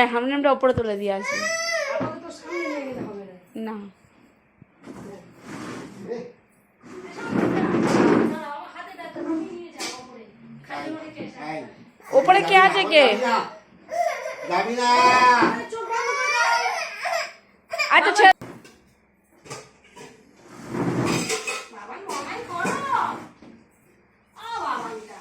হ্যাঁ হারমোনিয়ামটা ওপরে তুলে দিয়ে আসি। না। ওপরে কে আছে কে? আচ্ছা ছেড়ে বাবা নয় করো ও বাবাটা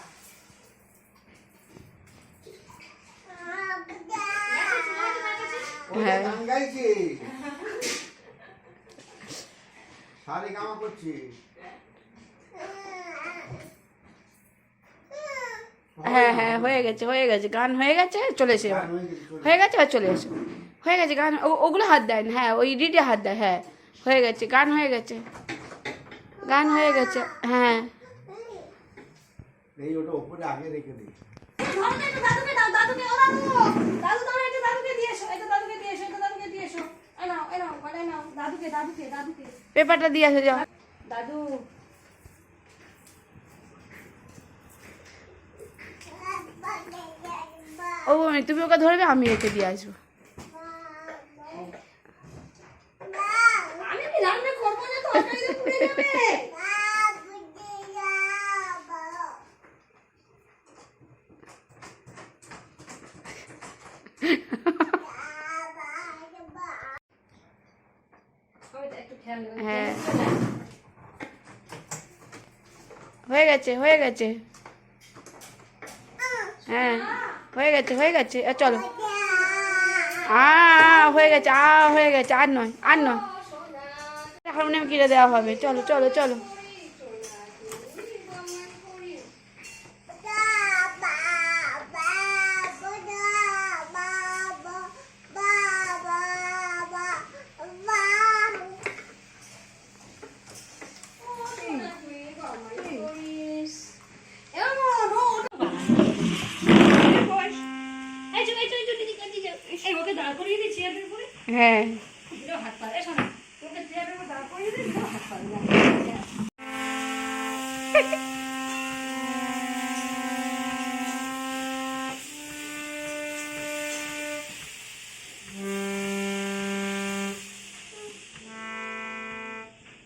ওই হ্যাঁ। গান কামা করছি। হ্যাঁ হ্যাঁ হয়ে গেছে হয়ে গেছে গান হয়ে গেছে চলে এসে এবার। হয়ে গেছে। আর চলে এসো। হয়ে গেছে গান ও- ওগুলো হাত দেয় না, হ্যাঁ ওই রিডে হাত দেয় হ্যাঁ। হয়ে গেছে গান হয়ে গেছে। গান হয়ে গেছে হ্যাঁ। এই ওটা উপরে আগে রেখে দিই দাদুকে দাও দাদুকে ও দাদু। দাদু দাও একটু দাদুকে দিয়ে এসো একটু দাদুকে দিয়ে এসো একটু দাদুকে দিয়ে এসো এই নাও এই নাও বলে নাও দাদুকে দাদুকে দাদুকে পেপারটা দিয়ে আসো যাও। দাদু। ও বমি তুমি ওকে ধরবে আমি একে দিয়ে আসব। আমি রান্না করব না তো তরকারিতে পুড়ে যাবে ওইটা একটু খেয়াল নেবেন হ্যাঁ হয়ে গেছে হয়ে গেছে। হ্যাঁ হয়ে গেছে হয়ে গেছে। চলো। আ হয়ে গেছে, আ, হয়ে গেছে, আর নয় আর নয়। হারমোনিয়াম কিনে দেওয়া হবে। চলো চলো চলো। ওকে দাঁড় করিয়ে দিই চেয়ারের উপরে হ্যাঁ। হাত পারে শোনো ওকে চেয়ারের উপরে দাঁড় করিয়ে দিই হাত পারে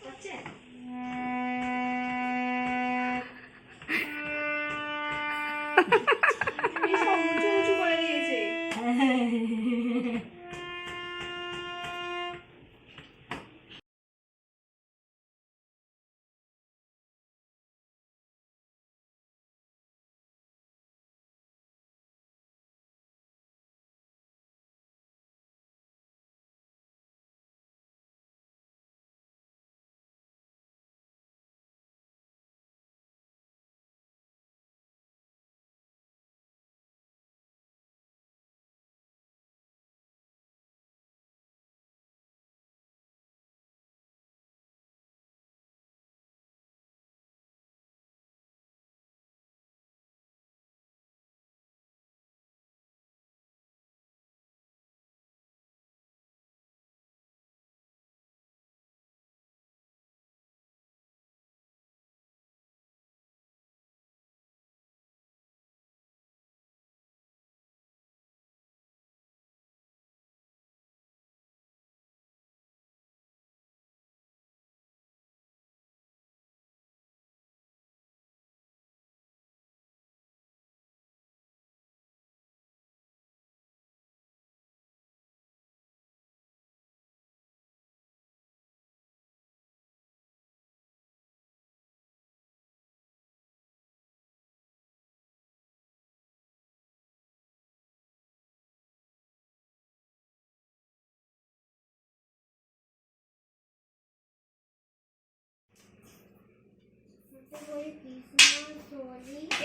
হচ্ছে সব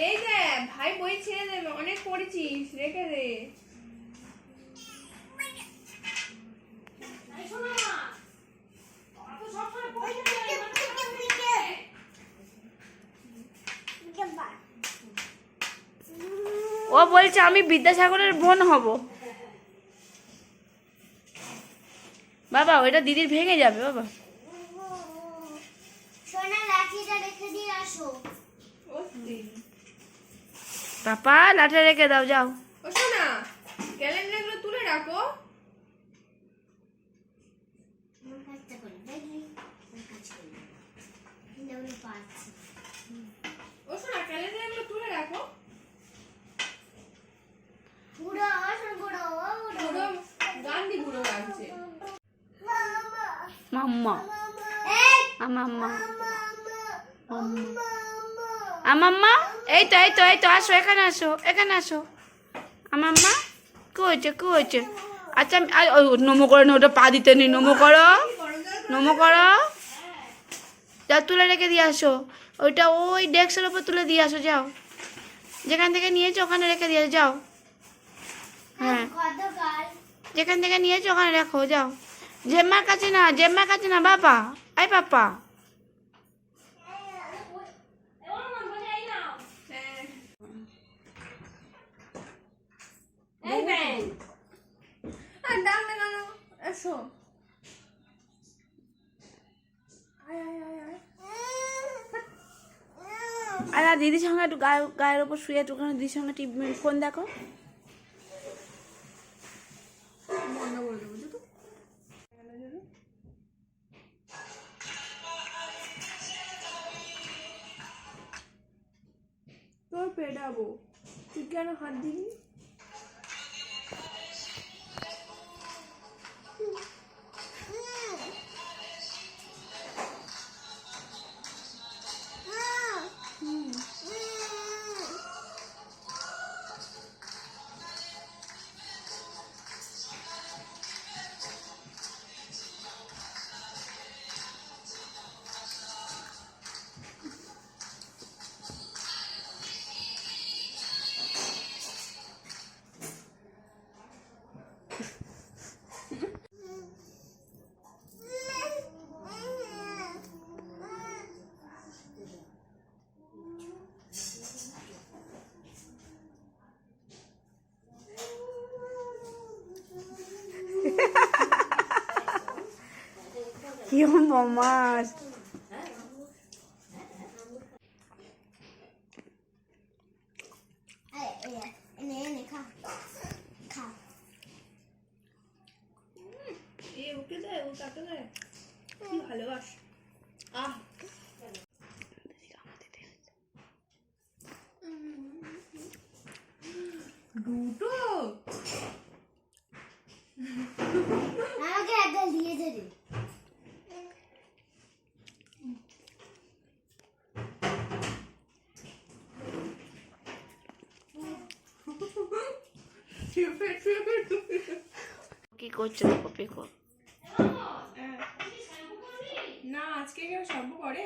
এই যে, ভাই বই ছেড়ে দেবে অনেক পড়েছিস, রেখে দে। ও বলছে, আমি বিদ্যাসাগরের বোন হব। বাবা, ওইটা দিদির ভেঙে যাবে, বাবা। আসো। পাপা লাঠে রেখে দাও যাও। ও শোনা ক্যালেন্ডারগুলো তুলে রাখো। ও শোনা ক্যালেন্ডারগুলো তুলে রাখো। গান্ধী লাগছে। মাম্মা। আমাম্মা এই তো এই তো এই তো আসো, এখানে আসো এখানে আসো। আমাম্মা, কি হয়েছে কি হয়েছে? আচ্ছা আমি- নমো করো না ওটা পা দিতে নেই, নমো করো নমো করো। যাও তুলে রেখে দিয়ে আসো। ওইটা ওই ডেস্কের ওপর তুলে দিয়ে আসো, যাও। যেখান থেকে নিয়েছো, ওখানে রেখে দিয়ে যাও। হ্যাঁ। যেখান থেকে নিয়েছো, ওখানে রাখো, যাও। জেম্মার কাছে না, জেম্মার কাছে না, বাবা। আই পাপা হ্যাঁ এই ব্যাং আর ডাক না কেন এসো আর দিদির সঙ্গে একটু গায়ে গায়ের ওপর শুয়ে একটু দিদির সঙ্গে টিভি ফোন দেখো। তোর পেটাবো। তুই কেন হাত দিবি? কি মাস এই এই এনে এনে খা খা এ ওকে দেয় ও দেয় কি ভালোবাস আহ দুটো আমাকে একটা দিয়ে দে রে চেপে চেপে কি করছ দেখো পেকো না আজকে কেউ শ্যাম্পু করে?